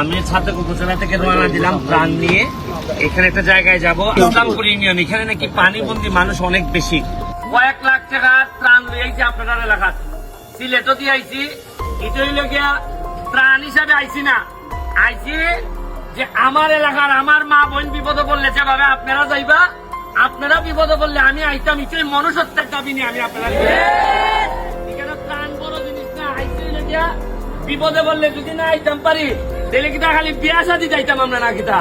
আমি ছাত্র উপজেলা থেকে রওনা দিলাম, প্রাণ নিয়ে। এখানে একটা জায়গায় যাব। ইসলামপুর ইউনিয়ন, এখানে নাকি পানিবন্দি মানুষ অনেক বেশি। কয়েক লাখ টাকা ত্রাণ লইয়াছি আপনার এলাকাত সিলেটও দিয়ে আইছি, এটাই লগিয়া ত্রাণ হিসাবে আইছি না। আইছি যে আমার এলাকার আমার মা বোন বিপদে পড়লে যেভাবে আপনারা যাইবা, আপনারা বিপদে পড়লে আমি আইতাম, এটাই মনুষ্যত্বের দাবি নিয়ে আমি আপনারা এখানে প্রাণ বড় জিনিস না আইসি গিয়া বিপদে বললে যদি না আইতাম পারি তাহলে কিটা খালি বিয়া শাদি যাইতাম আমরা না কিটা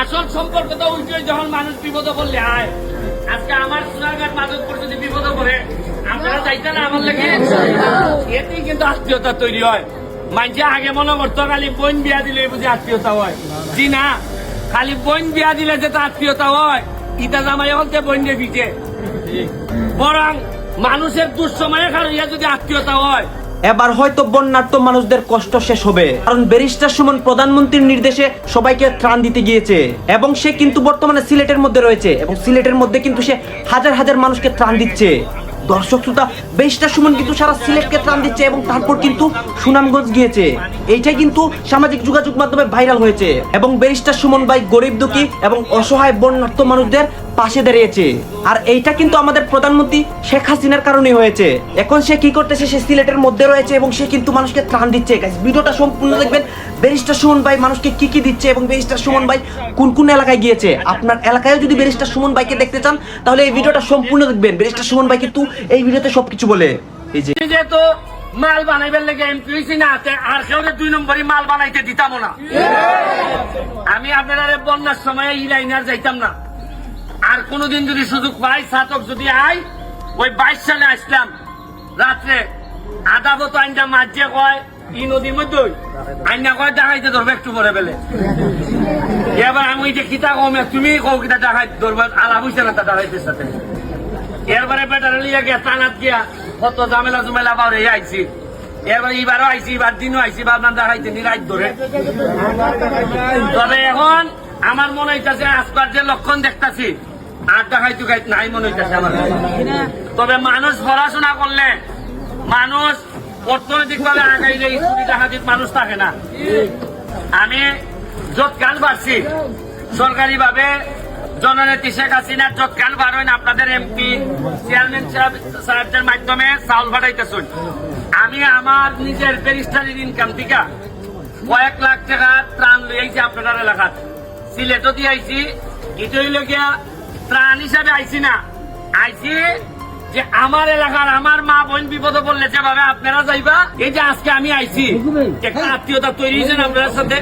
আসল সম্পর্ক তো উল্টোই যখন মানুষ বিপদে বললে আয়। আজকে আমার সোনারঘাট মাধবপুর যদি বিপদে পড়ে আপনারা যাইতেন না আমার লাগে? এতেই কিন্তু আত্মীয়তা তৈরি হয়। মানছে আগে মনে করতো খালি বোন বিয়া দিলে বুঝি আত্মীয়তা হয়। জি না খালি বোন বিয়া দিলে যে তা আত্মীয়তা হয়। ইটা জামাই হলতে বোন দিয়ে বরং মানুষের দুঃসময়ে খারইয়া যদি আত্মীয়তা হয় এবার হয়তো বন্যার্থ মানুষদের কষ্ট শেষ হবে। কারণ ব্যারিস্টার সুমন প্রধানমন্ত্রীর নির্দেশে সবাইকে ত্রাণ দিতে গিয়েছে। এবং সে কিন্তু বর্তমানে সিলেটের মধ্যে রয়েছে। এবং সিলেটের মধ্যে কিন্তু সে হাজার হাজার মানুষকে ত্রাণ দিচ্ছে। দর্শক শ্রোতা, ব্যারিস্টার সুমন কিন্তু সারা সিলেটকে ত্রাণ দিচ্ছে এবং তারপর কিন্তু সুনামগঞ্জ গিয়েছে। এইটাই কিন্তু সামাজিক যোগাযোগ মাধ্যমে ভাইরাল হয়েছে। এবং ব্যারিস্টার সুমন ভাই গরিব দুঃখী এবং অসহায় বন্যার্থ মানুষদের পাশে দাঁড়িয়েছে। আর এইটা কিন্তু আমাদের প্রধানমন্ত্রী শেখ হাসিনার কারণে হয়েছে। এখন সে কি করতেছে সে সিলেটের মধ্যে রয়েছে এবং সে কিন্তু মানুষকে ত্রাণ দিচ্ছে। ভিডিওটা সম্পূর্ণ দেখবেন। ব্যারিস্টার সুমন ভাই মানুষকে কি কি দিচ্ছে এবং ব্যারিস্টার সুমন ভাই কোন কোন এলাকায় গিয়েছে? আপনার এলাকায় যদি ব্যারিস্টার সুমন ভাইকে দেখতে চান তাহলে এই ভিডিওটা সম্পূর্ণ দেখবেন। ব্যারিস্টার সুমন ভাই কিন্তু এই ভিডিওতে সবকিছু বলে। এই যে যেহেতু মাল বানাইবার লেগে এমপি হয়েছি না আর কেউ দুই নম্বরই মাল বানাইতে দিতাম না। আমি আপনারা বন্যার সময় এই লাইনার যাইতাম না। আর কোনদিন যদি সুযোগ পাই ছাতক যদি আই ওই বাইশ সালে আসলাম। রাত্রে আধা বতো আইনটা মাঝে কয়, ই নদীর মধ্যে আইনা কয় ডাকাইতে ধরবে একটু পরে বেলে। এবার আমি যে কিতা কমে তুমি কও কিতা ডাকাই ধরবে, আলাপ হইছে না তা ডাকাইতের সাথে। এরপরে বেটারে লিয়ে গিয়া টানাত গিয়া, কত ঝামেলা জুমেলা বাড়ে আইছি। এরপরে এবারও আইছি এবার দিনও আইছি, ভাবলাম দেখাইতে নিরাজ ধরে। তবে এখন আমার মনে হইতাছে আজকাল যে লক্ষণ দেখতাছি, আর দেখাইতে গাইতে নাই মনে হইতাছে আমার। তবে মানুষ পড়াশোনা করলে মানুষ অর্থনৈতিক ভাবে আগাইলে সুবিধা হাতির মানুষ থাকে না। আমি যৎকাল বাড়ছি সরকারি ভাবে জননেত্রী শেখ হাসিনার যৎকাল বাড়েন আপনাদের এমপি, চেয়ারম্যান সাহেবদের মাধ্যমে চাউল পাঠাইতেছেন আমি আমার নিজের ব্যারিস্টারির ইনকাম থেকে কয়েক লাখ টাকা ত্রাণ লইয়াছি আপনার এলাকাত সিলেটও দিয়ে আইছি এটাই লগিয়া ত্রাণ হিসাবে আইছি না। আইছি যে আমার এলাকার আমার মা বোন বিপদে পড়লে যেভাবে আপনারা যাইবা এই যে আজকে আমি আইছি একটা আত্মীয়তা তৈরি হয়েছেন আপনার সাথে?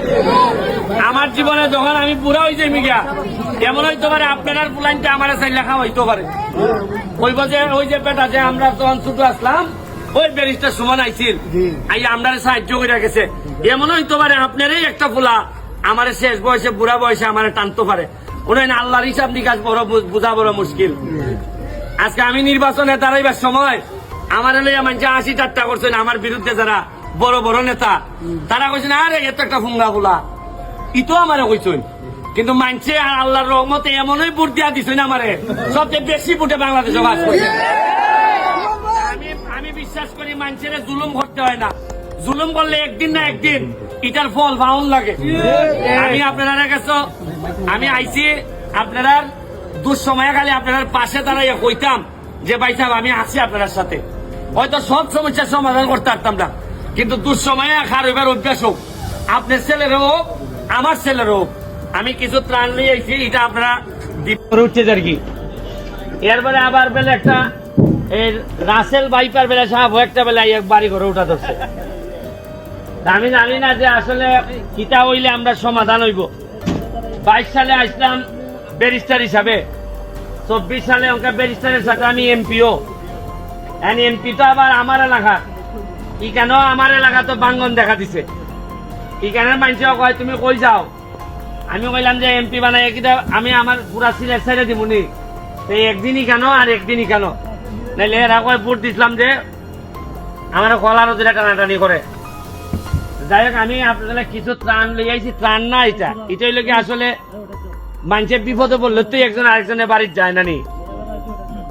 আমার জীবনে যখন আমি বুড়া হয়ে যাই মিগা এমন হইতে পারে আপনার পুলাইনটা আমার সাই লেখা হইতে পারে। ওই যে ওই যে বেটা যে আমরা তখন ছোট আসলাম ওই ব্যারিস্টার সুমন আইছিল। আই আমরা সাহায্য করে গেছে। এমন হইতে পারে আপনারই একটা ফুলা আমার শেষ বয়সে, বুড়া বয়সে আমার টানতে পারে। ওনার আল্লাহর হিসাব নিকাশ বড় বোঝা বড় মুশকিল। আজকে আমি নির্বাচনে দাঁড়াইবার সময় আমার লইয়া মানুষ আশি টাট্টা করছেন আমার বিরুদ্ধে যারা বড় বড় নেতা, তারা কইছেন আরে এত একটা ফুঙ্গা ফুলা ইতো আমারে কইছেন। কিন্তু মানছে আর আল্লাহর রহমতে এমনই ভোট দিয়া দিছেন আমারে, সবচেয়ে বেশি ভোটে বাংলাদেশে বাস করছে আমি আমি বিশ্বাস করি মানুষের জুলুম করতে হয় না। জুলুম করলে একদিন না একদিন এটার ফল বাউন লাগে। আমি আপনারা কাছে, আমি আইছি আপনার দুঃসময়ে খালি আপনার পাশে দাঁড়াইয়া কইতাম যে, ভাই সাহেব, আমি আছি আপনার সাথে। হয়তো সব সমস্যার সমাধান করতে পারতাম না। কিন্তু দুঃসময়ে খার হইবার অভ্যাস হোক আপনার ছেলেরও হোক, আমার ছেলেরও হোক, আমি কিছু ত্রাণ নিয়ে আইছি, এটা আপনারা উঠছে আর কি। এরপরে আবার বেলে একটা, এই রাসেল বাইপার বেলা সাহেব একটা বেলা এক বাড়ি ঘরে উঠা ধরছে। আমি জানি না যে আসলে কিতা হইলে আমরা সমাধান হইব। বাইশ সালে আসলাম ব্যারিস্টার হিসাবে। চব্বিশ সালে ওকে ব্যারিস্টারের সাথে আমি এমপিও। এমপি তো আবার আমার এলাকা। কেন আমার এলাকা তো বাঙ্গন দেখা দিছে। ই কেন মানছে কয় তুমি কই যাও? আমি কইলাম যে এমপি বানাই কিটা আমি আমার পুরা সিলেট সাইডে দিবনি তো একদিনই কেন আর একদিনই কেন নাইলে এরা কয় ভোট দিছিলাম যে, আমার কলার ওদের টানাটানি করে। যাই হোক আমি আপনাদের কিছু ত্রাণ লই আইছি, ত্রাণ না এটা। এটাই লোকে আসলে মানুষের বিপদে বললে তো একজন আরেকজনের বাড়ির যায় না নি।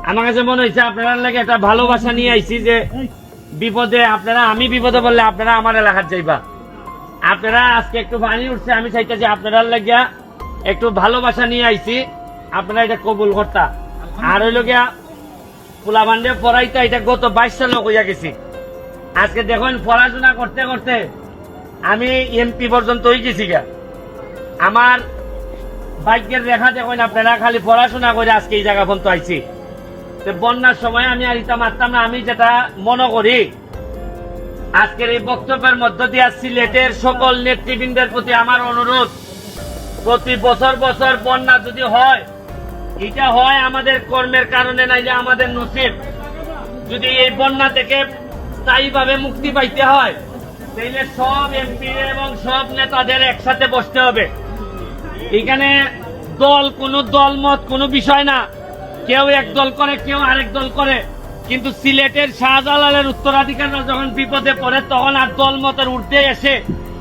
আমার কাছে মনে হয়েছে আপনারা লাগে একটা ভালোবাসা নিয়ে আইছি যে বিপদে আপনারা, আমি বিপদে বললে আপনারা আমার এলাকার যাইবা। আপনারা আজকে একটু পানি উঠছে, আমি চাইতেছি আপনারা লাগিয়া একটু ভালোবাসা নিয়ে আইছি। আপনারা এটা কবুল করতা। আর হইল গিয়া ফুলাবান্ডে পড়াইতে, এটা গত বাইশ সালে হইয়া গেছি। আজকে দেখুন, পড়াশোনা করতে করতে আমি এমপি পর্যন্ত হয়ে গেছি গা। আমার ভাগ্যের রেখা দেখুন আপনারা খালি পড়াশোনা করে আজকে এই জায়গা পর্যন্ত আইছি। বন্যার সময় আমি আর ইটা মারতাম না, আমি যেটা মনে করি, আজকের এই বক্তব্যের মধ্য দিয়ে সিলেটের সকল নেতৃবৃন্দের প্রতি আমার অনুরোধ, প্রতি বছর বছর বন্যা যদি হয় এটা হয় আমাদের কর্মের কারণে, নাইলে আমাদের নসিব। যদি এই বন্যা থেকে স্থায়ীভাবে মুক্তি পাইতে হয় সব এমপি এবং সব নেতাদের একসাথে বসতে হবে। এখানে দল কোনো দল মত কোনো বিষয় না। কেউ এক দল করে কেউ আরেক দল করে। কিন্তু সিলেটের শাহজালালের উত্তরাধিকারীরা যখন বিপদে পড়ে তখন আর দল মতের উর্ধে এসে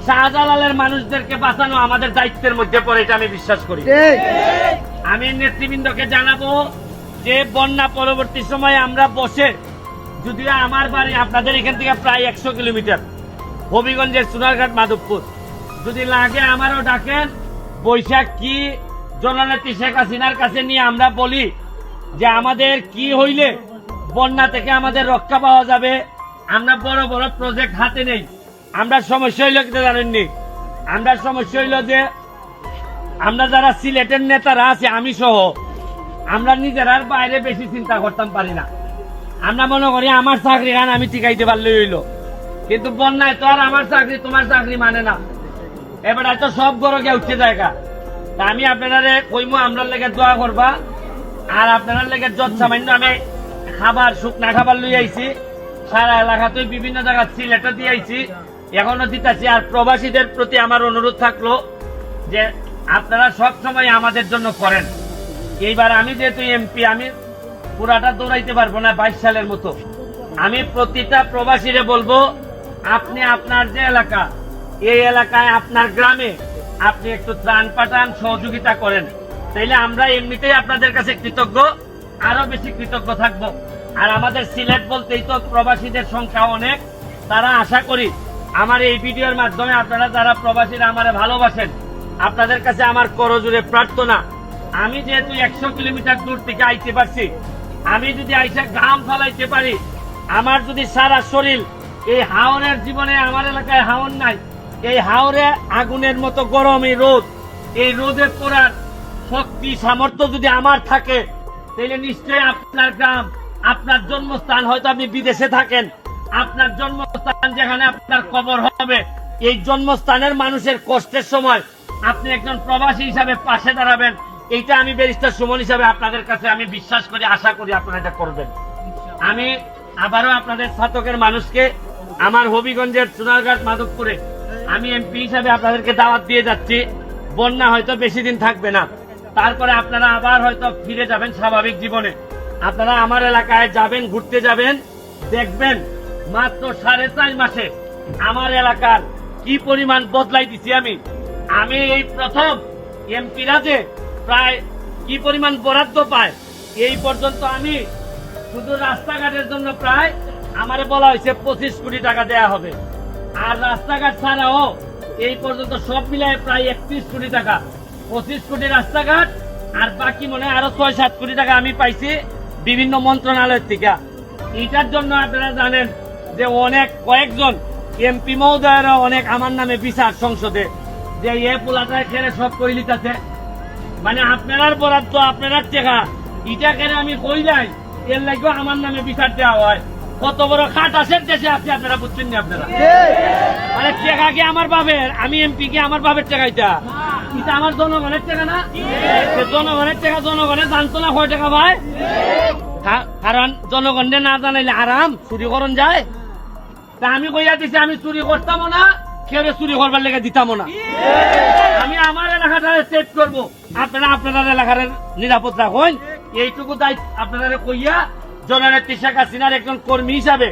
শাহজালালের মানুষদেরকে বাঁচানো আমাদের দায়িত্বের মধ্যে পড়ে এটা আমি বিশ্বাস করি। আমি নেতৃবৃন্দকে জানাব যে বন্যা পরবর্তী সময়ে আমরা বসে যদিও আমার বাড়ি আপনাদের এখান থেকে প্রায় একশো কিলোমিটার। হবিগঞ্জের সোনারঘাট মাধবপুর। যদি লাগে আমারও ডাকেন, বৈশাখ কি, জননেত্রী শেখ হাসিনার কাছে নিয়ে আমরা বলি যে আমাদের কি হইলে বন্যা থেকে আমাদের রক্ষা পাওয়া যাবে। আমরা বড় বড় প্রজেক্ট হাতে নেই। আমরা সমস্যা হইল কি জানেননি? আমরা সমস্যা হইল যে আমরা যারা সিলেটের নেতারা আছে, আমি সহ, আমরা নিজেরার বাইরে বেশি চিন্তা করতাম পারি না। আমরা মনে করি আমার চাকরি খান আমি টিকাইতে পারলে হইল। কিন্তু বন্যায় তো আর আমার চাকরি, তোমার চাকরি মানে না। এবার তো সব গড় গিয়ে উঠছে জায়গা। তা আমি আপনারা কইমো আপনার লেগে দোয়া করবা। আর আপনার লেগে যত সামান্য আমি খাবার, শুকনা খাবার লই আইছি, সারা এলাকাতে বিভিন্ন জায়গা সিলেটে দিয়ে আইছি। এখনও দিতেছি। আর প্রবাসীদের প্রতি আমার অনুরোধ থাকল যে আপনারা সব সময় আমাদের জন্য করেন। এইবার আমি যেহেতু এমপি, আমি পুরাটা দৌড়াইতে পারব না বাইশ সালের মতো। আমি প্রতিটা প্রবাসীরে বলব আপনি আপনার যে এলাকা, এই এলাকায় আপনার গ্রামে আপনি একটু ত্রাণ পাঠান, সহযোগিতা করেন। তাইলে আমরা এমনিতেই আপনাদের কাছে কৃতজ্ঞ আরও বেশি কৃতজ্ঞ থাকব। আর আমাদের সিলেট বলতেই তো প্রবাসীদের সংখ্যা অনেক। তারা আশা করি আমার এই ভিডিওর মাধ্যমে আপনারা যারা প্রবাসীরা আমারে ভালোবাসেন, আপনাদের কাছে আমার করজোরে প্রার্থনা। আমি যেহেতু একশো কিলোমিটার দূর থেকে আইতে পারছি, আমি যদি আইসা ঘাম ফলাইতে পারি, আমার যদি সারা শরীর এই হাওরের জীবনে আমার এলাকায় হাওর নাই। এই হাওরে আগুনের মতো গরম এই রোদ। এই রোদে পড়ার শক্তি, সামর্থ্য যদি আমার থাকে, তাহলে নিশ্চয়ই আপনার গ্রাম, আপনার জন্মস্থান হয়তো আপনি বিদেশে থাকেন। আপনার জন্মস্থান যেখানে আপনার কবর হবে। এই জন্মস্থানের মানুষের কষ্টের সময় আপনি একজন প্রবাসী হিসাবে পাশে দাঁড়াবেন। এইটা আমি ব্যারিস্টার সুমন হিসাবে আপনাদের কাছে আমি বিশ্বাস করি, আশা করি আপনারা এটা করবেন। আমি আবারও আপনাদের ছাতকের মানুষকে আমার হবিগঞ্জের সোনারঘাট মাধবপুরে। আমি এমপি হিসাবে আপনাদেরকে দাওয়াত দিয়ে যাচ্ছি। বন্যা হয়তো বেশি দিন থাকবে না। তারপরে আপনারা আবার হয়তো ফিরে যাবেন স্বাভাবিক জীবনে। আপনারা আমার এলাকায় যাবেন, ঘুরতে যাবেন। দেখবেন মাত্র সাড়ে চার মাসে আমার এলাকার কি পরিমাণ বদলাই দিছি আমি। আমি এই প্রথম এমপিরা যে প্রায় কি পরিমাণ বরাদ্দ পায়, এই পর্যন্ত আমি শুধু রাস্তাঘাটের জন্য প্রায় আমারে বলা হয়েছে পঁচিশ কোটি টাকা দেয়া হবে। আর রাস্তাঘাট ছাড়াও এই পর্যন্ত সব মিলায় প্রায় একত্রিশ কোটি টাকা। পঁচিশ কোটি রাস্তাঘাট, আর বাকি মনে আরও ছয় সাত কোটি টাকা আমি পাইছি বিভিন্ন মন্ত্রণালয়ের থেকে। এটার জন্য আপনারা জানেন যে অনেক কয়েকজন এমপি মহোদয়েরা অনেক আমার নামে বিচার সংসদে, যে এ পোলাটা খেলে সব কইলিতাছে মানে আপনার বরাদ্দ আপনার টেকা ইটা কেন আমি কই যাই এর লাগবে আমার নামে বিচার দেওয়া হয়। কত বড় খাট আসের দেশে আছে আপনারা বুঝছেন না আপনারা? মানে টেকা কি আমার বাবের আমি এমপি কি আমার বাবের টেকা এটা? আমার জনগণের টাকা না? জনগণের টাকা জনগণের জানতো না কয় টাকা ভাই। কারণ জনগণে না জানাইলে আরাম চুরি করন যায়। তা আমি কইয়া দিছি আমি চুরি করতাম না কেউ চুরি করবার লেগে দিতাম না। আমি আমার এলাকাটা সেভ করব। আপনারা আপনার এলাকার নিরাপদ রাখুন। এইটুকু দায়িত্ব আপনারা কইয়া জননেত্রী শেখ হাসিনার একজন কর্মী হিসাবে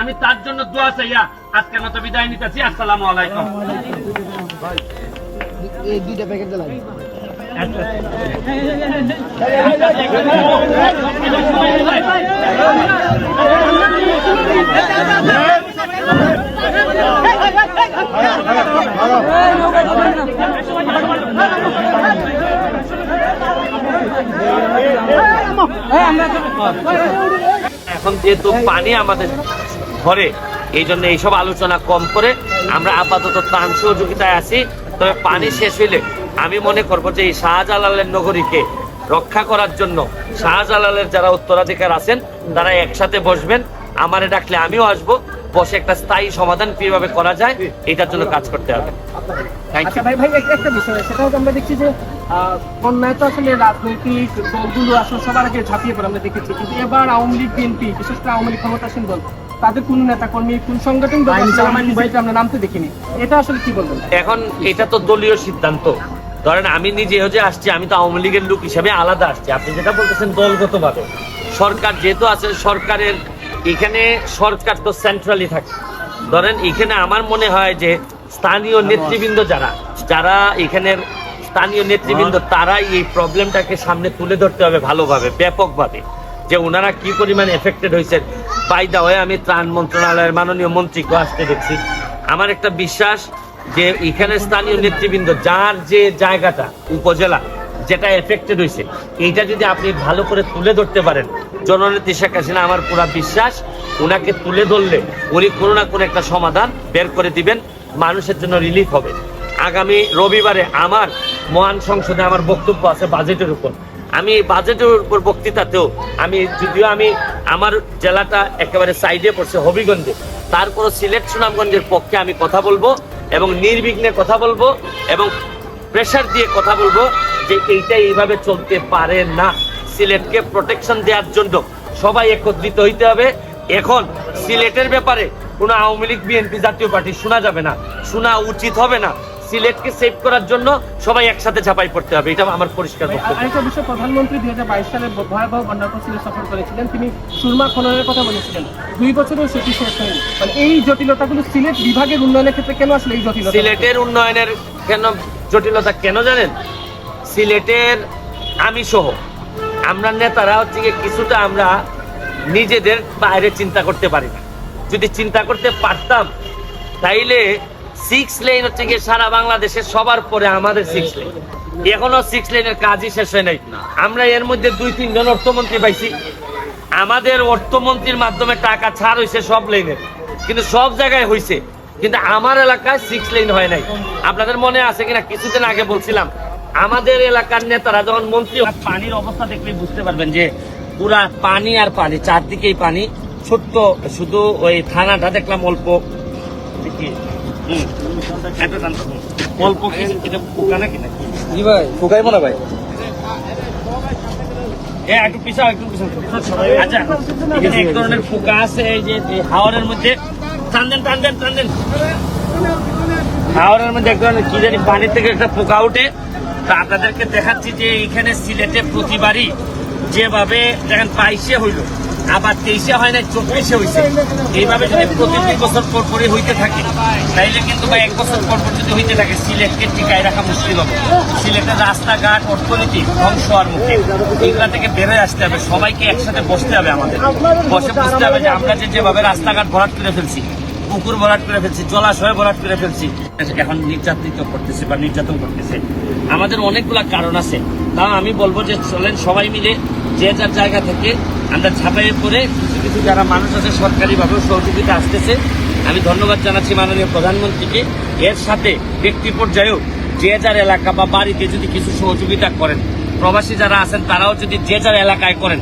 আমি তার জন্য দোয়া চাইয়া আজকের মতো বিদায় নিতেছি আসসালামু আলাইকুম এই দুইটা প্যাকেট দিলাম আচ্ছা এখন যেহেতু পানি আমাদের ঘরে, এই জন্য এইসব আলোচনা কম করে আমরা আপাতত ত্রাণ সহযোগিতায় আছি। তবে পানি শেষ হইলে আমি মনে করব যে এই শাহজালালের নগরীকে রক্ষা করার জন্য শাহজালালের যারা উত্তরাধিকার আছেন, তারা একসাথে বসবেন। আমারে ডাকলে আমিও আসব। বসে একটা স্থায়ী সমাধান কীভাবে করা যায় এটার জন্য কাজ করতে হবে। থ্যাংক আচ্ছা ইউ ভাই ভাই এক- একটা বিষয় সেটা হচ্ছে আমরা দেখছি যে আহ, বন্যায় তো আসলে রাজনৈতিক দলগুলো আসলে সবার আগে ঝাঁপিয়ে পড়ে আমরা দেখেছি। কিন্তু এবার আওয়ামী লীগ বিএনপি বিশেষ করে আওয়ামী লীগ ক্ষমতাসীন দল তাদের কোন নেতা কর্মী কোন সংগঠন আমার নামতে দেখিনি। এটা আসলে কি বলবেন? এখন এটা তো দলীয় সিদ্ধান্ত। ধরেন আমি নিজে যে আসছি আমি তো আওয়ামী লীগের লোক হিসেবে আলাদা আসছি। আপনি যেটা বলতেছেন দলগত ভাবে সরকার যেহেতু আছে সরকারের এখানে সরকার তো সেন্ট্রালি থাকে। ধরেন এখানে আমার মনে হয় যে স্থানীয় নেতৃবৃন্দ যারা যারা এখানের স্থানীয় নেতৃবৃন্দ তারাই এই প্রবলেমটাকে সামনে তুলে ধরতে হবে ভালোভাবে ব্যাপকভাবে। যে ওনারা কি পরিমাণে এফেক্টেড হয়েছেন। বাই দা হয়ে আমি ত্রাণ মন্ত্রণালয়ের মাননীয় মন্ত্রীকে আসতে দেখছি। আমার একটা বিশ্বাস যে এখানে স্থানীয় নেতৃবৃন্দ যার যে জায়গাটা উপজেলা যেটা এফেক্টেড হয়েছে এইটা যদি আপনি ভালো করে তুলে ধরতে পারেন, জননেত্রী শেখ হাসিনা আমার পুরা বিশ্বাস ওনাকে তুলে ধরলে উনি কোনো না কোনো একটা সমাধান বের করে দিবেন, মানুষের জন্য রিলিফ হবে। আগামী রবিবারে আমার মহান সংসদে আমার বক্তব্য আছে বাজেটের উপর। আমি বাজেটের উপর বক্তৃতাতেও আমি, যদিও আমি আমার জেলাটা একেবারে সাইডে পড়ছে হবিগঞ্জে, তারপরও সিলেট সুনামগঞ্জের পক্ষে আমি কথা বলব এবং নির্বিঘ্নে কথা বলব এবং প্রেশার দিয়ে কথা বলব। যে এইটা এইভাবে চলতে পারে না। সিলেটকে প্রোটেকশন দেওয়ার জন্য সবাই একত্রিত হইতে হবে। এখন সিলেটের ব্যাপারে কোনো Awami League BNP Jatiya Party শোনা যাবে না শোনা উচিত হবে না। সিলেটকে সেভ করার জন্য সবাই একসাথে ঝাঁপাই পড়তে হবে। এটা আমার পরিষ্কার বক্তব্য। আরেকটা বিষয় প্রধানমন্ত্রী দুই হাজার বাইশ সালে ভয়াবহ বন্যার পর সিলেট সফর করেছিলেন। তিনি সুরমা খননের কথা বলেছিলেন। দুই বছরেও সেটি শেষ হয়নি। মানে এই জটিলতাগুলো সিলেট বিভাগের উন্নয়নের ক্ষেত্রে কেন আসলে এই জটিলতা? সিলেটের উন্নয়নের কেন জটিলতা কেন জানেন? সিলেটের আমি সহ আমরা নেতারা হচ্ছে গিয়ে কিছুটা আমরা নিজেদের বাইরে চিন্তা করতে পারি না। যদি চিন্তা করতে পারতাম, তাইলে সিক্স লেন হচ্ছে গিয়ে সারা বাংলাদেশের সবার পরে আমাদের সিক্স লেন এখনও সিক্স লেনের কাজই শেষ হয় নাই। আমরা এর মধ্যে দুই, তিনজন অর্থমন্ত্রী পাইছি। আমাদের অর্থমন্ত্রীর মাধ্যমে টাকা ছাড় হয়েছে সব লেনের কিন্তু সব জায়গায় হয়েছে কিন্তু আমার এলাকায় সিক্স লেন হয় নাই। আপনাদের মনে আছে কিনা? কিছুদিন আগে বলছিলাম আমাদের এলাকার নেতারা যখন মন্ত্রী পানির অবস্থা দেখলে বুঝতে পারবেন যে পুরা পানি আর পানি চারদিকেই পানি। ছোট্ট শুধু ওই থানাটা দেখলাম অল্প। জি ভাই ফুকাইবো না ভাই। একটু পিছাও, একটু পিছাও। আচ্ছা, এক ধরনের আছে এই যে মধ্যে। টান দেন টান দেন টান দেন। হাওরের মধ্যে এক ধরনের কি জানি পানির থেকে একটা পোকা উঠে। তা আপনাদেরকে দেখাচ্ছি যে এখানে সিলেটে প্রতিবারই যেভাবে দেখেন বাইশে হইল, আবার তেইশে হয় না চব্বিশে হয়েছে এইভাবে যদি প্রতি দুই বছর পর পরই হইতে থাকে, তাইলে কিন্তু বা এক বছর পর পর যদি হইতে থাকে, সিলেটকে টিকায় রাখা মুশকিল হবে। সিলেটের রাস্তাঘাট, অর্থনীতি ধ্বংস হওয়ার মুখে এগুলা থেকে বেরোয় আসতে হবে। সবাইকে একসাথে বসতে হবে আমাদের। বসে বুঝতে হবে যে আমরা যে যেভাবে রাস্তাঘাট ভরাট করে ফেলছি পুকুর ভরাট করে ফেলছি, জলাশয় ভরাট করে ফেলছি। এখন নির্যাতিত করতেছে বা নির্যাতন করতেছে। আমাদের অনেকগুলা কারণ আছে। তাও আমি বলব যে, চলেন সবাই মিলে যে যার জায়গা থেকে আমরা ঝাঁপাইয়ে পড়ে কিছু কিছু যারা মানুষ আছে সরকারিভাবে সহযোগিতা আসতেছে। আমি ধন্যবাদ জানাচ্ছি মাননীয় প্রধানমন্ত্রীকে। এর সাথে ব্যক্তি পর্যায়েও যে যার এলাকা বা বাড়িতে যদি কিছু সহযোগিতা করেন, প্রবাসী যারা আছেন, তারাও যদি যে যার এলাকায় করেন,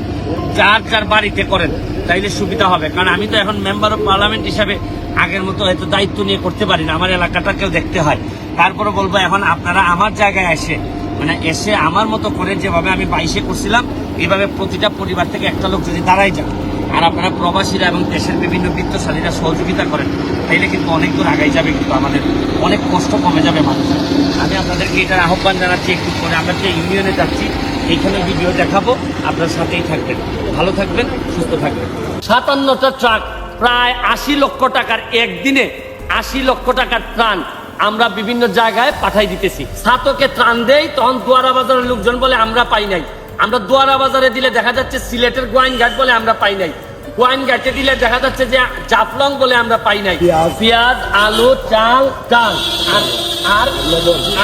যার যার বাড়িতে করেন, তাইলে সুবিধা হবে। কারণ আমি তো এখন মেম্বার অফ পার্লামেন্ট হিসাবে আগের মতো হয়তো দায়িত্ব নিয়ে করতে পারি না, আমার এলাকাটাকেও দেখতে হয়। তারপরে বলব, এখন আপনারা আমার জায়গায় এসে মানে এসে আমার মতো করে যেভাবে আমি বাইশে করছিলাম, এভাবে প্রতিটা পরিবার থেকে একটা লোক যদি দাঁড়াই যান আর আপনারা প্রবাসীরা এবং দেশের বিভিন্ন বৃত্তশালীরা সহযোগিতা করেন, তাইলে কিন্তু অনেক দূর আগাই যাবে, কিন্তু আমাদের অনেক কষ্ট কমে যাবে মানুষের। আমি আপনাদেরকে এটার আহ্বান জানাচ্ছি, একটু পরে আমরা যে ইউনিয়নে যাচ্ছি, এইখানে ভিডিও দেখাবো, আপনার সাথেই থাকবেন। ভালো থাকবেন, সুস্থ থাকবেন। সাতান্নটা ট্রাক প্রায় আশি লক্ষ টাকার একদিনে আশি লক্ষ টাকার ত্রাণ আমরা বিভিন্ন জায়গায় পাঠাই দিতেছি। সাতকে ত্রাণ দেই তখন দুয়ারা বাজারের লোকজন বলে আমরা পাই নাই। আমরা দুয়ারা বাজারে দিলে দেখা যাচ্ছে সিলেটের গোয়াইন ঘাট বলে আমরা পাই নাই। ওয়াইন গাছে দিলে দেখা যাচ্ছে যে জাফলং বলে আমরা পাই নাই। পেঁয়াজ। আলু চাল ডাল আর-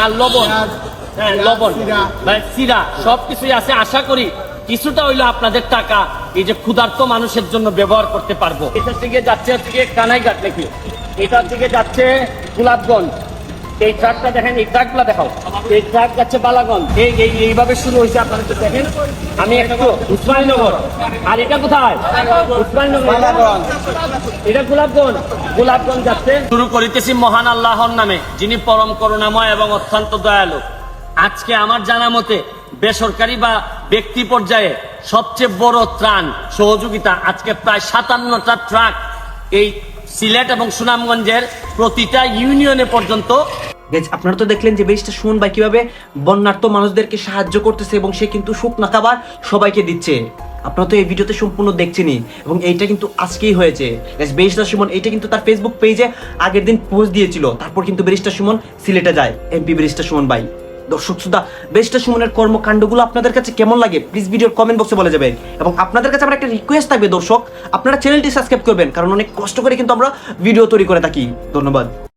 আর লবণ। হ্যাঁ লবণ। সিরা। সব কিছুই আছে। আশা করি কিছুটা হইল আপনাদের টাকা। এই যে ক্ষুধার্ত মানুষের জন্য ব্যবহার করতে পারব। এটার দিকে যাচ্ছে হচ্ছে গিয়ে কানাইঘাট নাকি এটার দিকে যাচ্ছে গোলাপগঞ্জ। এই ট্রাকটা দেখেন এই ট্রাকগুলা দেখাও। এই ট্রাক যাচ্ছে বালাগঞ্জ। এই এই এইভাবে শুরু হয়েছে আপনারা একটু দেখেন। আমি একটু উসমানীনগর। আর এটা কোথায়? উসমানীনগর। এটা গোলাপগঞ্জ। গোলাপগঞ্জ যাচ্ছে। শুরু করিতেছি মহান আল্লাহর নামে যিনি পরম করুণাময় এবং অত্যন্ত দয়ালু। আজকে আমার জানা মতে বেসরকারি বা ব্যক্তি পর্যায়ে সবচেয়ে বড় ত্রাণ সহযোগিতা আজকে প্রায় সাতান্নটা ট্রাক এই সিলেট এবং সুনামগঞ্জের প্রতিটা ইউনিয়নে পর্যন্ত আপনারা তো দেখলেন যে ব্যারিস্টার সুমন ভাই কীভাবে বন্যার্থ মানুষদেরকে সাহায্য করতেছে এবং সে কিন্তু শুকনা খাবার সবাইকে দিচ্ছে। আপনারা তো এই ভিডিওতে সম্পূর্ণ দেখছেনই এবং এইটা কিন্তু আজকেই হয়েছে। Guys, ব্যারিস্টার সুমন এইটা কিন্তু তার ফেসবুক পেজে আগের দিন পোস্ট দিয়েছিল। তারপর কিন্তু ব্যারিস্টার সুমন সিলেটে যায়। এমপি ব্যারিস্টার সুমন ভাই। দর্শক শ্রোতা বেস্টা সুমনের কর্মকাণ্ডগুলো আপনাদের কাছে কেমন লাগে? প্লিজ ভিডিওর কমেন্ট বক্সে বলে যাবেন। এবং আপনাদের কাছে আমার একটা রিকোয়েস্ট থাকবে দর্শক, আপনারা চ্যানেলটি সাবস্ক্রাইব করবেন, কারণ অনেক কষ্ট করে কিন্তু আমরা ভিডিও তৈরি করে থাকি। ধন্যবাদ।